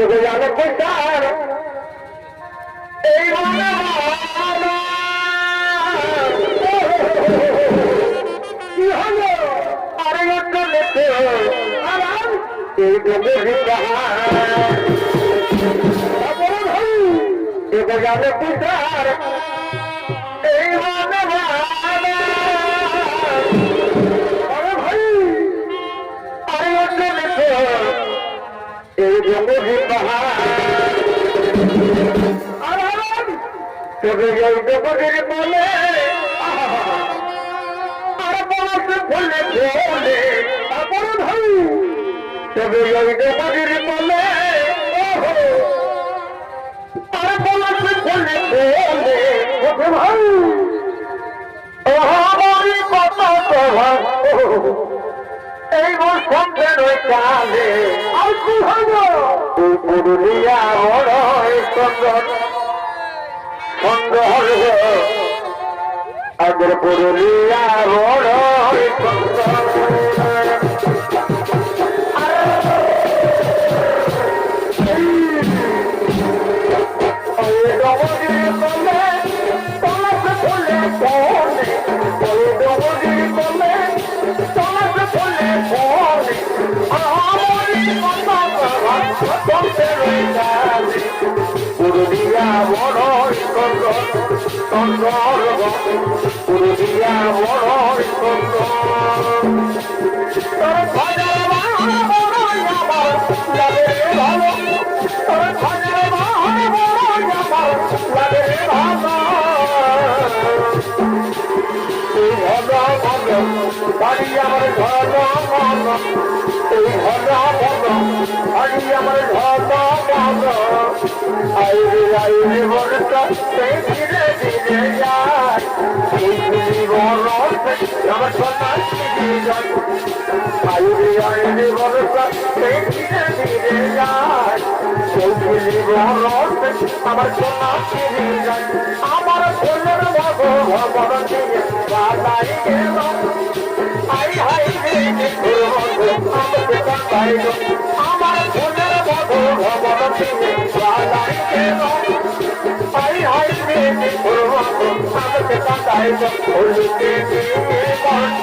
এগুলো আমাকে চান এই মনে কি হলো? আরে একটু লেখে। আরাম এই ডোবে এগুলো আমাকে চান তোকে যাই দেবদের বলে আর বলতে বলে বলে তারপর ভাই তোকে যাই দেবদের বলে আর বলতে বলে বলে ওকে ভাই আমারই কত প্রভাব এই বসন্তের কালে আর কি হলো পুরুলিয়া বড় সুন্দর সুন্দর আগের পুরুলিয়া বড় পুরুলিয়া বড় চন্দ্র চন্দ্র পুরুলিয়ার বড় দাঁড়িয়ে আমার ঘর এই ঘর দাঁড়িয়ে আমার ঘর আইরে আইরে বলতে ধীরে ধীরে যায়। আমার সন্ন্যাস আইরে আইরে বলতে ধীরে ধীরে যায়। আমার সন্ন্যাস আমার সোনার ভগবান দিয়ে বাজাই গেল আমার বোনের বধু ভবন থেকে জ্বালাই কেন হাই হাই মেয়ে করো আমাকে কাটাই হলুকে দিয়ে কণ্ঠ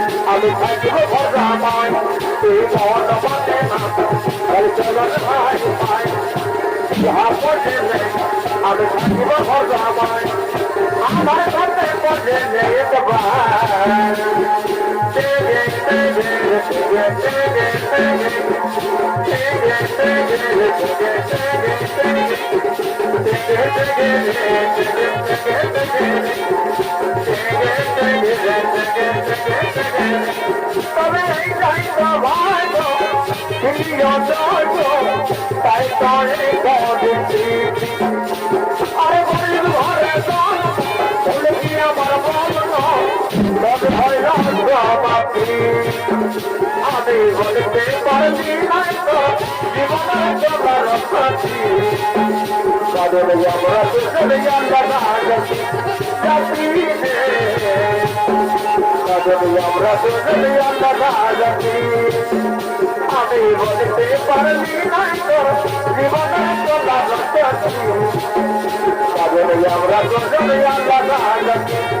আমি থাকিব ভদ্রামায় তুই মন পথে চলন ভাই ভাই ইহা পথে নেই আমি থাকিব ভদ্রামায় আমার পথে পথে নেই আমি বলতে পারি না জীবনের জন্য রক্ষা দেব আমরা সেখানে আল্লাহ আগাছি রাত্রিতে দেব আমরা সেখানে আল্লাহ আগাছি আমি বলতে পারলি নাই তোর জীবনে তো লাগতাছি দেব আমরা সেখানে আল্লাহ আগাছি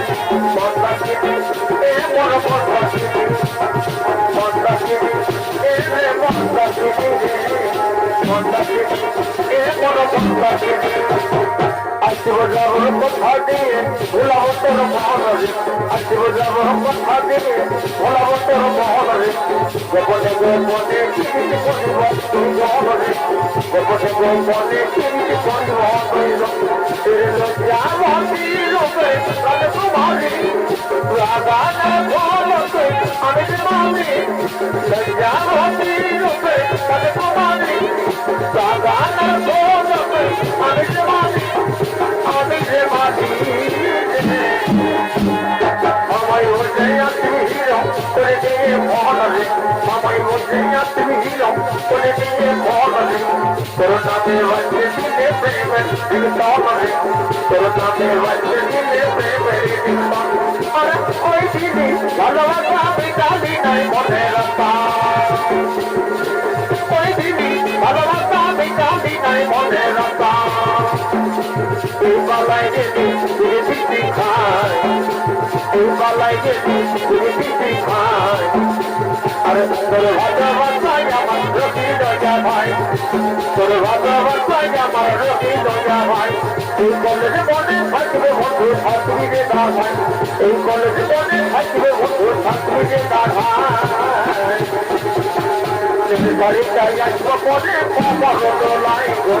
তোর মহলরে আসিব যাবর কথা দিয়ে ভুলাব তোর মহলরে গোপনে গোপনে কিনিতে করিব তুই মহলরে গোপনে গোপনে কিনিতে করিব তুই তেরে লজ্জা ভাবি লোকে তাহলে তোমারি রাগানা ভোলকে করে দিয়ে মহলে আমায় বলছে তুমি হিরো করে দিয়ে তোর নামে বাজছে দিলে প্রেমের দিল তলে তোর নামে বাজছে দিলে প্রেমের দিল আরে ওই দিদি ভালোবাসা আমি কালি নাই মনে রাখা ওই দিদি ভালোবাসা আমি নাই মনে রাখা এই বালাই গেলি তুই বিক্রি খায় এই বালাই গেলি তুই বিক্রি খায় আরে তোর ভালোবাসায় আমার রবি দয়া ভাই তোর ভালোবাসায় আমার রবি দয়া ভাই এই কলেজ মনে থাকবে বন্ধু থাকবি রে দার ভাই এই কলেজ মনে থাকবে বন্ধু থাকবি রে দার ভাই দোলাই বাড়িটাই আসব পরে খবর দোলাই বাড়িটাই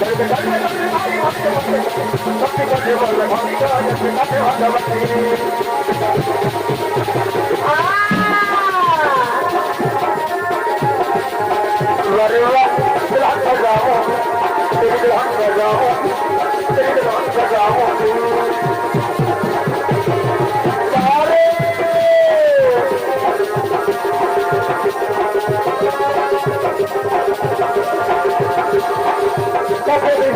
খবর দোলাই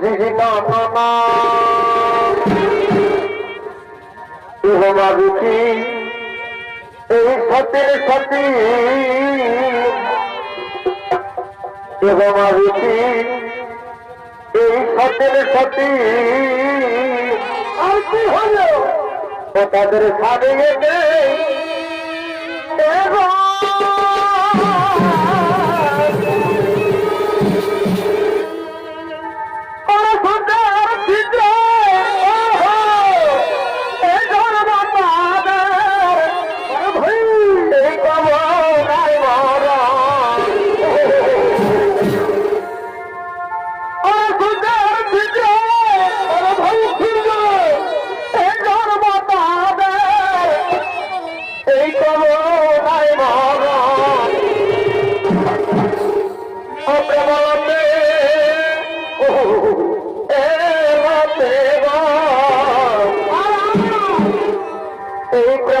cama. ভগবাবুকি এই সতের সতী ভগবাবুকি এই সতের সতী আর কি হলো তাদের সারিয়ে দেয়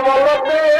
বলতে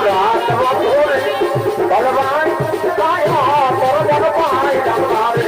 ভগবান ভগবান পায় পর জগ পায় জগ